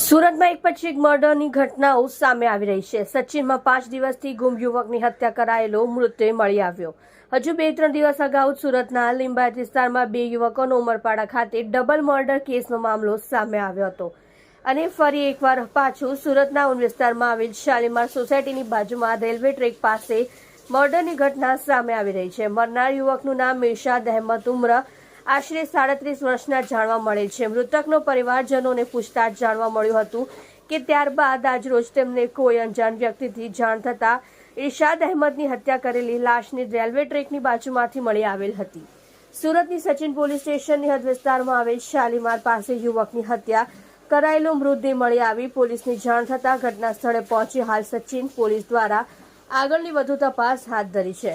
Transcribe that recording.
સુરતમાં એક પછી એક મર્ડરની ઘટનાઓ સામે આવી રહી છે. સચિનમાં પાંચ દિવસથી ગુમ યુવકની હત્યા કરાયેલો મૃતદેહ મળી આવ્યો. હજુ બે ત્રણ દિવસ અગાઉ સુરતના લીંબાયત વિસ્તારમાં બે યુવકોનો ઉમરપાડા ખાતે ડબલ મર્ડર કેસનો મામલો સામે આવ્યો હતો. અને ફરી એકવાર પાછું સુરતના ઉન વિસ્તારમાં આવેલ શાલીમાર સોસાયટીની બાજુમાં રેલવે ટ્રેક પાસે મર્ડરની ઘટના સામે આવી રહી છે. મરનાર યુવકનું નામ મિર્શાદ અહેમદ ઉમર આશરે સાડત્રીસ વર્ષના જાણવા મળે છે. મૃતકનો પરિવારજનોને પૂછતાછ જાણવા મળ્યું હતું કે ત્યારબાદ આજરોજ તેમને કોઈ અંજાન વ્યક્તિથી જાણ થતા ઇરશાદ અહેમદની હત્યા કરેલી લાશની રેલવે ટ્રેકની બાજુમાંથી મળી આવેલ હતી. સુરતની સચિન પોલીસ સ્ટેશનની હદ વિસ્તારમાં આવેલ શાલીમાર પાસે યુવકની હત્યા કરાયેલો મૃતદેહ મળી આવી. પોલીસની જાણ થતાં ઘટના સ્થળે પહોંચી હાલ સચિન પોલીસ દ્વારા આગળની વધુ તપાસ હાથ ધરી છે.